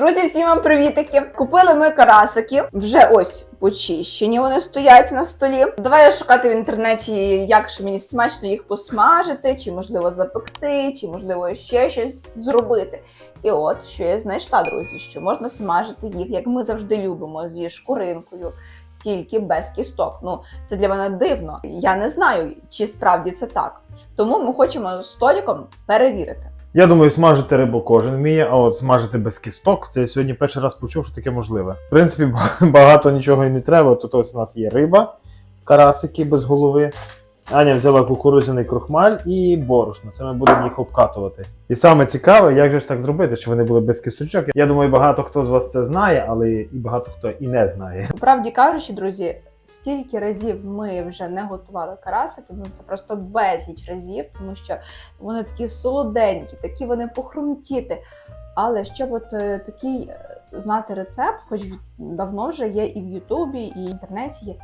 Друзі, всім вам привітики! Купили ми карасики. Вже ось почищені. Вони стоять на столі. Давай шукати в інтернеті, як ж мені смачно їх посмажити, чи можливо запекти, чи можливо ще щось зробити. І от що я знайшла, друзі, що можна смажити їх, як ми завжди любимо, зі шкуринкою. Тільки без кісток. Ну це для мене дивно. Я не знаю, чи справді це так. Тому ми хочемо з Толіком перевірити. Я думаю, смажити рибу кожен вміє, а от смажити без кісток, це я сьогодні перший раз почув, що таке можливе. В принципі, багато нічого і не треба. Тут ось у нас є риба, карасики без голови. Аня взяла кукурудзяний крохмаль і борошно. Це ми будемо їх обкатувати. І саме цікаве, як же ж так зробити, щоб вони були без кісточок. Я думаю, багато хто з вас це знає, але і багато хто і не знає. Правді кажучи, друзі, стільки разів ми вже не готували карасики, ну це просто безліч разів, тому що вони такі солоденькі, такі вони похрумтіти. Але щоб от е, такий е, знати рецепт, хоч давно вже є і в Ютубі, і в інтернеті є.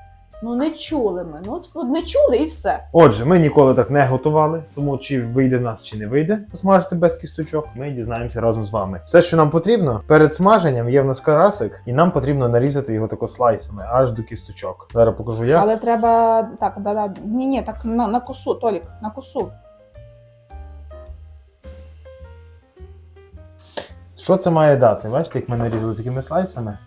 Ну не чули ми. Ну от не чули і все. Отже, ми ніколи так не готували, тому чи вийде в нас, чи не вийде посмажити без кісточок, ми дізнаємося разом з вами. Все, що нам потрібно, перед смаженням є в нас карасик, і нам потрібно нарізати його тако слайсами аж до кісточок. Зараз покажу як. Але треба так, да, да. Ні, ні, так на, на косу, Толік, на косу. Що це має дати? Бачите, як ми нарізали такими слайсами?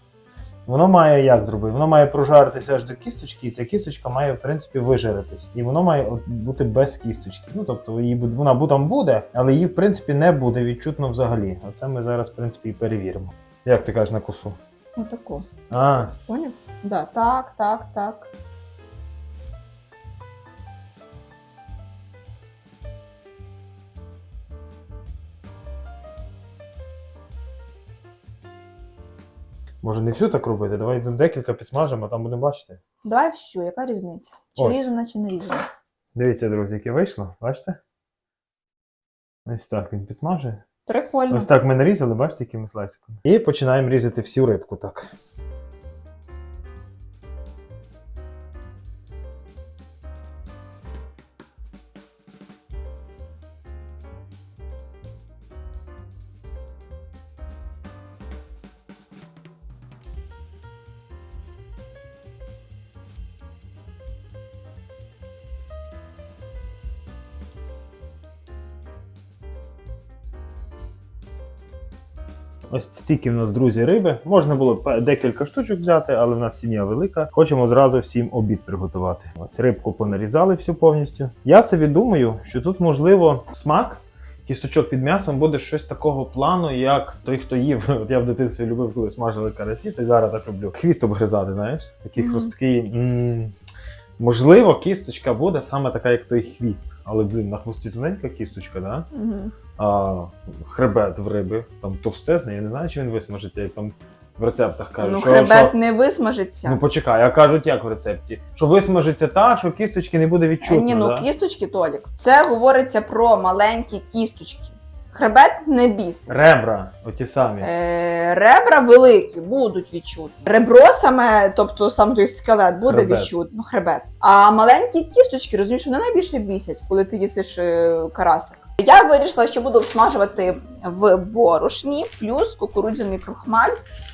Воно має як зробити? Воно має прожаритися аж до кісточки, і ця кісточка має, в принципі, вижаритись. І воно має бути без кісточки. Ну, тобто її вона там буде, але її, в принципі, не буде відчутно взагалі. Оце ми зараз, в принципі, і перевіримо. Як ти кажеш на косу? Отаку. А, Поняв? Да, так, так, так. Може не всю так робити? Давай декілька підсмажимо, а там будемо бачити. Давай всю, яка різниця? Чи Ось. різана, чи не різана? Дивіться, друзі, яке вийшло, бачите? Ось так він підсмажує. Прикольно. Ось так ми нарізали, бачите, якими слайсиками. І починаємо різати всю рибку так. Ось стільки в нас, друзі, риби. Можна було б декілька штучок взяти, але в нас сім'я велика. Хочемо зразу всім обід приготувати. Ось рибку понарізали всю повністю. Я собі думаю, що тут можливо смак. Кісточок під м'ясом буде щось такого плану, як той, хто їв. От я в дитинстві любив, коли смажили карасі, та й зараз так люблю. Хвіст обгризати, знаєш? Такий Мгм. хрусткий. м Можливо, кісточка буде саме така, як той хвіст. Але, блін, на хвості тоненька кісточка, да? Угу. а, хребет в риби, там товстезний, я не знаю, чи він висмажиться, як там в рецептах кажуть. Ну, що, хребет що... не висмажиться. Ну почекай, а кажуть як в рецепті? Що висмажиться так, що кісточки не буде відчутно. Ні, ну да? кісточки, Толік. Це говориться про маленькі кісточки. Хребет не біс. Ребра, оті самі. Е, ребра великі будуть відчутні. Ребро саме, тобто сам той скелет буде Хребет. відчутно, ну, хребет. А маленькі кісточки, розумієш, вони найбільше бісять, коли ти їсиш е, карасик. Я вирішила, що буду всмажувати в борошні, плюс кукурудзяний крохмаль.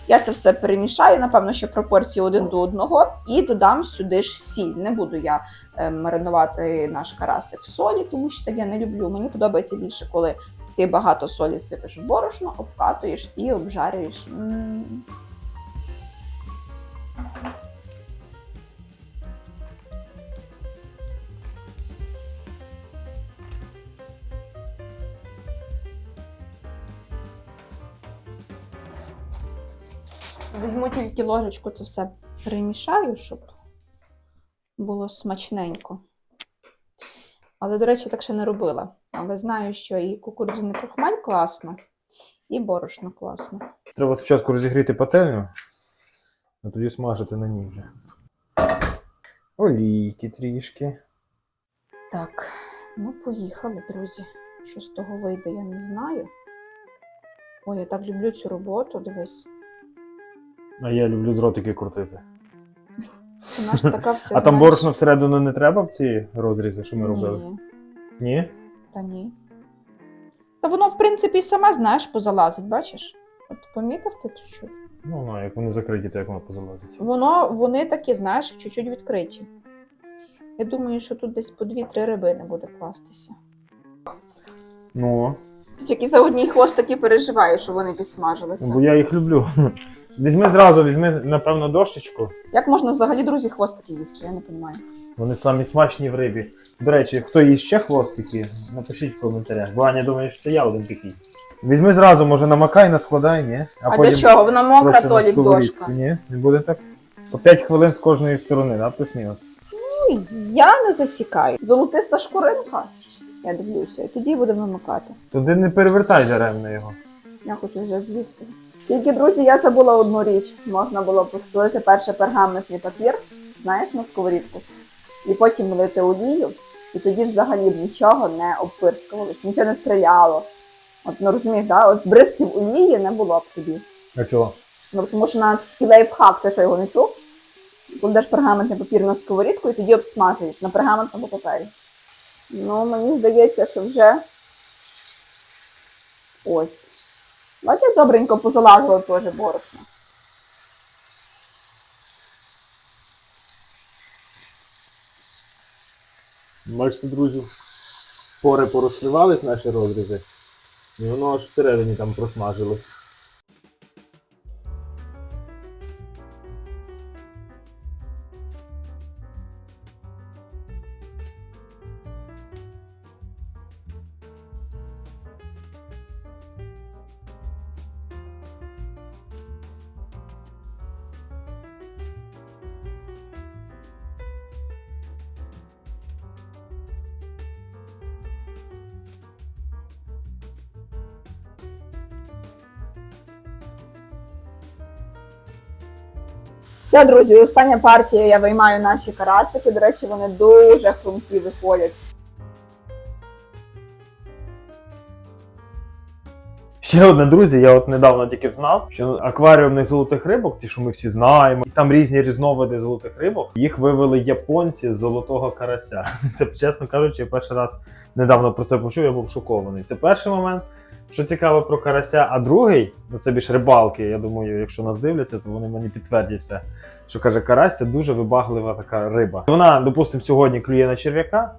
Я це все перемішаю, напевно, що пропорції один до одного, і додам сюди ж сіль. Не буду я е, маринувати наш карасик в солі, тому що так я не люблю. Мені подобається більше, коли ти багато солі сипеш в борошно, обкатуєш і обжарюєш. М. Візьму тільки ложечку, це все перемішаю, щоб було смачненько. Але, до речі, так ще не робила. Але знаю, що і кукурудзяний крохмаль класно, і борошно класно. Треба спочатку розігріти пательню, а тоді смажити на ній вже. Олійки трішки. Так, ну поїхали, друзі. Що з того вийде, я не знаю. Ой, я так люблю цю роботу, дивись. А я люблю дротики крутити. Вона ж така вся. а там знаєш, борошно всередину не треба в ці розрізи, що ми робили? Ні, Ні? Та ні. Та воно, в принципі, і саме, знаєш, позалазить, бачиш? От помітив ти чуть-чуть? Ну, ну, як вони закриті, то як воно позалазить. Воно, вони такі, знаєш, чуть-чуть відкриті. Я думаю, що тут десь по дві-три рибини буде кластися. Ну, Ти тільки за одній хвостики переживаєш, що вони підсмажилися. бо я їх люблю. Візьми зразу, візьми, напевно, дощечку. Як можна взагалі, друзі, хвостики їсти? Я не розумію. Вони самі смачні в рибі. До речі, хто їсть ще хвостики, напишіть в коментарях. Бо Аня думає, що це я один такий. Візьми зразу, може намакай, наскладай, ні? А, для чого? Вона мокра, толік дошка. Ні, не буде так. По 5 хвилин з кожної сторони, да, плюс-мінус. Ой, Я не засікаю. Золотиста шкуринка. Я дивлюся, і тоді будемо вимикати. Туди не перевертай даремно його. Я хочу вже звісти. Тільки, друзі, я забула одну річ. Можна було постелити перше пергаментний папір, знаєш, на сковорідку, і потім влити олію, і тоді взагалі б нічого не обпирскувалось, нічого не стріляло. От ну розумієш, да? От бризків олії не було б тобі. А чого? Ну, тому що на такий лайфхак, ти що його не чув? Кладеш пергаментний папір на сковорідку і тоді обсмажуєш на пергаментному папері. Ну, мені здається, що вже ось. Бачиш, добренько позалазило теж борошно. Бачите, друзі, пори порозкривались наші розрізи, і воно аж всередині там просмажилось. Все, друзі, остання партія, я виймаю наші карасики. До речі, вони дуже хрумкі виходять. Ще одне, друзі, я от недавно тільки знав, що акваріумних золотих рибок, ті, що ми всі знаємо, і там різні різновиди золотих рибок, їх вивели японці з золотого карася. Це, чесно кажучи, я перший раз недавно про це почув, я був шокований. Це перший момент, що цікаво про карася, а другий, ну це більш рибалки. Я думаю, якщо нас дивляться, то вони мені підтвердять все. Що каже, карась це дуже вибаглива така риба. Вона, допустимо, сьогодні клює на черв'яка,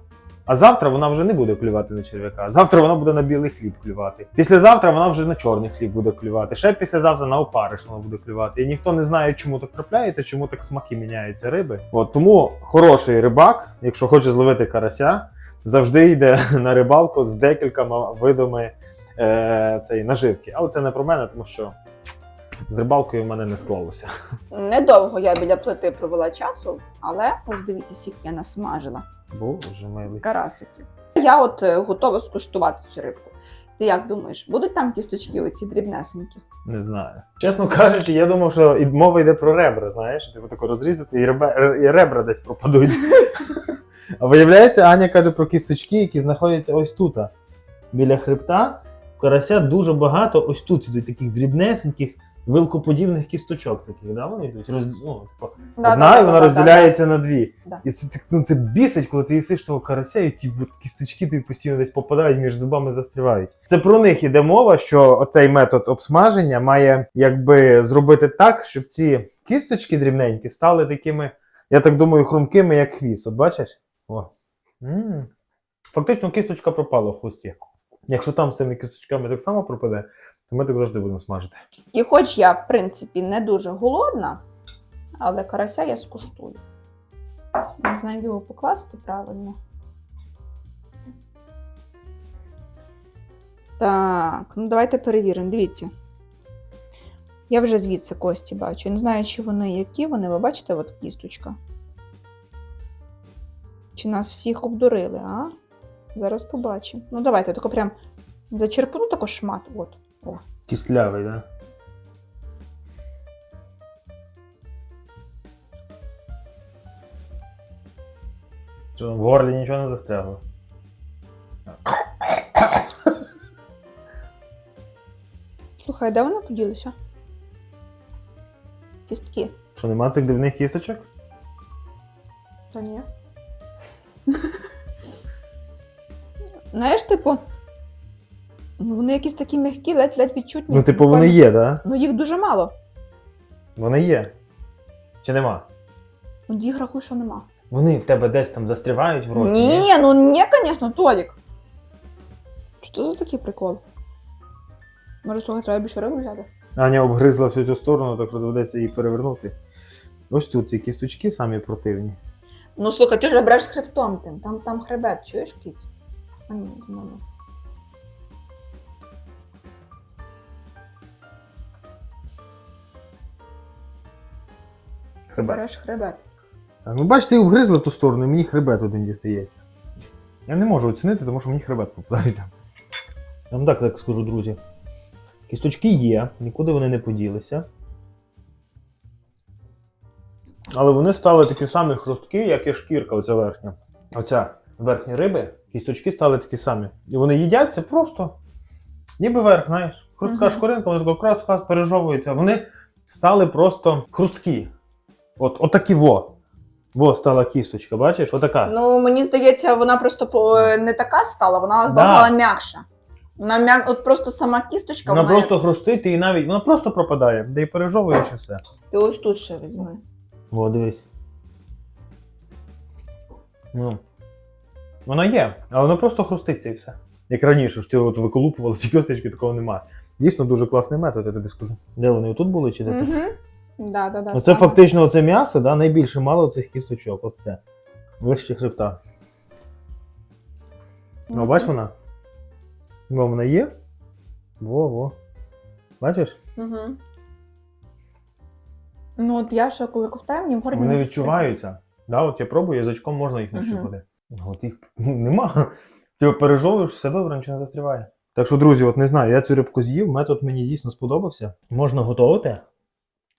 а завтра вона вже не буде клювати на черв'яка. Завтра вона буде на білий хліб клювати. Післязавтра вона вже на чорний хліб буде клювати. Ще післязавтра на опариш вона буде клювати. І ніхто не знає, чому так трапляється, чому так смаки міняються риби. От тому хороший рибак, якщо хоче зловити карася, завжди йде на рибалку з декількома видами е, цієї наживки. Але це не про мене, тому що з рибалкою в мене не склалося. Недовго я біля плити провела часу, але ось дивіться, скільки я насмажила Боже милий. карасиків. Я от е, готова скуштувати цю рибку. Ти як думаєш, будуть там кісточки оці дрібнесенькі? Не знаю. Чесно кажучи, я думав, що мова йде про ребра, знаєш, типу тако розрізати і, ребе, і ребра десь пропадуть. А виявляється, Аня каже про кісточки, які знаходяться ось тут. Біля хребта карася дуже багато ось тут ідуть таких дрібнесеньких, вилкоподібних кісточок таких, да? Вони йдуть. Роз... Ну, типу, одна і вона розділяється на дві. Да. І це так ну це бісить, коли ти їсиш того карася, і ті от кісточки тобі постійно десь попадають між зубами застрівають. Це про них іде мова, що оцей метод обсмаження має якби зробити так, щоб ці кісточки дрібненькі стали такими, я так думаю, хрумкими, як хвіст. От бачиш? О. м Фактично кісточка пропала в хвості. Якщо там з цими кісточками так само пропаде, то ми так завжди будемо смажити. І хоч я, в принципі, не дуже голодна, але карася я скуштую. Не знаю, його покласти правильно. Так, ну давайте перевіримо. Дивіться. Я вже звідси кості бачу. Я не знаю, чи вони які вони. Ви бачите, от кісточка. Чи нас всіх обдурили, а? Зараз побачимо. Ну, давайте, тако прям зачерпну тако шмат. От. Кислявий, так? Да? Що, в горлі нічого не застрягло? Слухай, де вони поділися? Кістки. Що, нема цих дивних кісточок? Та ні. Знаєш, типу, Ну, Вони якісь такі м'які, ледь-ледь відчутні. Ну, типу, вони є, да? Ну їх дуже мало. Вони є. Чи нема? Ну, їх рахуй, що нема. Вони в тебе десь там застрівають в роті. Ні, ну ні, звісно, Толік. Що за такий прикол? Може, слухай, треба більше риби взяти? Аня обгризла всю цю сторону, так що доведеться її перевернути. Ось тут ці кісточки самі противні. Ну слухай, ти ж береш з хребтом тим. Там, там хребет, чуєш кіць? А ні. Хребет. береш хребет. Так, ну бачите, і обгризла ту сторону, і мені хребет один дістається. Я не можу оцінити, тому що мені хребет попадається. Я вам так, так скажу, друзі. Кісточки є, нікуди вони не поділися. Але вони стали такі самі хрусткі, як і шкірка, оця верхня. Оця верхня риби, кісточки стали такі самі. І вони їдяться просто, ніби верх, знаєш. Хрустка Мгм. шкуринка, вони така кратка пережовуються. Вони стали просто хрусткі. От, отакі во. Во стала кісточка, бачиш? Отака. Ну, мені здається, вона просто не така стала, вона стала м'якша. Вона м'як... От просто сама кісточка, вона вона... просто хрустить і навіть вона просто пропадає, де і пережовуєш і все. Ти ось тут ще візьми. О, дивись. Ну. Вона є, але вона просто хруститься і все. Як раніше, ж ти от виколупували ці кісточки, такого немає. Дійсно дуже класний метод, я тобі скажу. Де вони тут були чи де? Угу. Да, да, да, Оце саме. фактично оце м'ясо, да, найбільше мало цих кісточок. Оце. Вище хребта. Ну, бач вона? Во, вона є? Во, во. Бачиш? Угу. Ну, от я ще коли ковтаю, мені в горлі Вони не відчуваються. Да, от я пробую, язичком можна їх Мгм. нащупати. От їх нема. Ти пережовуєш, все добре, нічого не застріває. Так що, друзі, от не знаю, я цю рибку з'їв, метод мені дійсно сподобався. Можна готувати.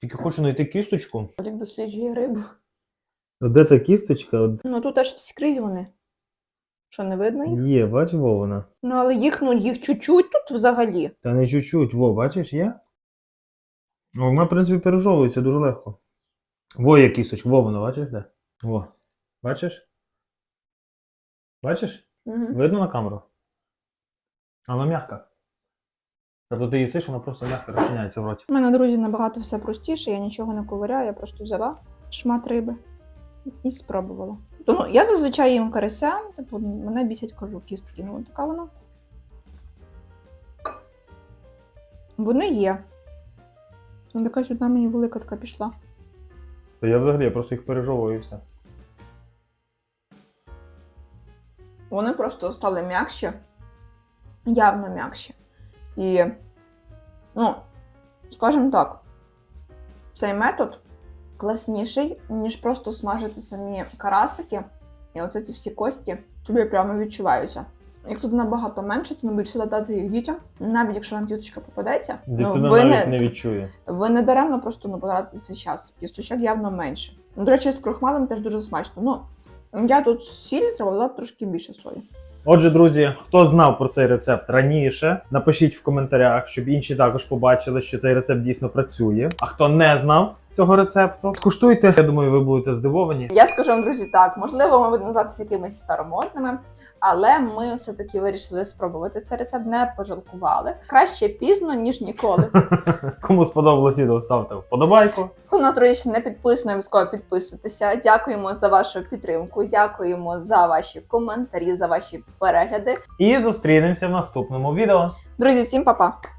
Тільки хочу знайти кісточку. Толік досліджує рибу. От Де та кісточка? Ну тут аж скрізь вони. Що, не видно їх? Є, бач, во вона. Ну, але їх, ну, їх чуть-чуть тут взагалі. Та не чуть-чуть, во, бачиш, є? Ну, вона, в принципі, пережовується дуже легко. Во є кісточка, во вона, бачиш де? Во. Бачиш? Бачиш? Угу. Видно на камеру? Вона м'яка. Тобто ти їсиш, вона просто м'яко розчиняється в роті. У мене, друзі, набагато все простіше, я нічого не ковиряю, я просто взяла шмат риби і спробувала. Ну, я зазвичай їм карася, типу, мене бісять кажу кістки. Ну, така вона. Вони є. Ну, якась одна мені велика така пішла. Та я взагалі я просто їх пережовую і все. Вони просто стали м'якші, явно м'якші. І, ну, скажімо так, цей метод класніший, ніж просто смажити самі карасики. І оце ці всі кості тобі прямо відчуваються. Як тут набагато менше, то більше додати їх дітям. Навіть якщо вам кісточка попадеться, Дитина ну, ви, навіть не, не відчує. ви не даремно просто не потратите цей час. Кісточок явно менше. Ну, до речі, з крохмалем теж дуже смачно. Ну, я тут сіль треба додати трошки більше солі. Отже, друзі, хто знав про цей рецепт раніше, напишіть в коментарях, щоб інші також побачили, що цей рецепт дійсно працює. А хто не знав цього рецепту, скуштуйте. Я думаю, ви будете здивовані. Я скажу вам, друзі, так, можливо, ми будемо називатися якимись старомодними, але ми все-таки вирішили спробувати цей рецепт, не пожалкували. Краще пізно, ніж ніколи. Кому сподобалось відео, ставте вподобайку. Хто на друзі, ще не підписаний, обов'язково підписуйтеся. Дякуємо за вашу підтримку, дякуємо за ваші коментарі, за ваші перегляди. І зустрінемося в наступному відео. Друзі, всім па-па!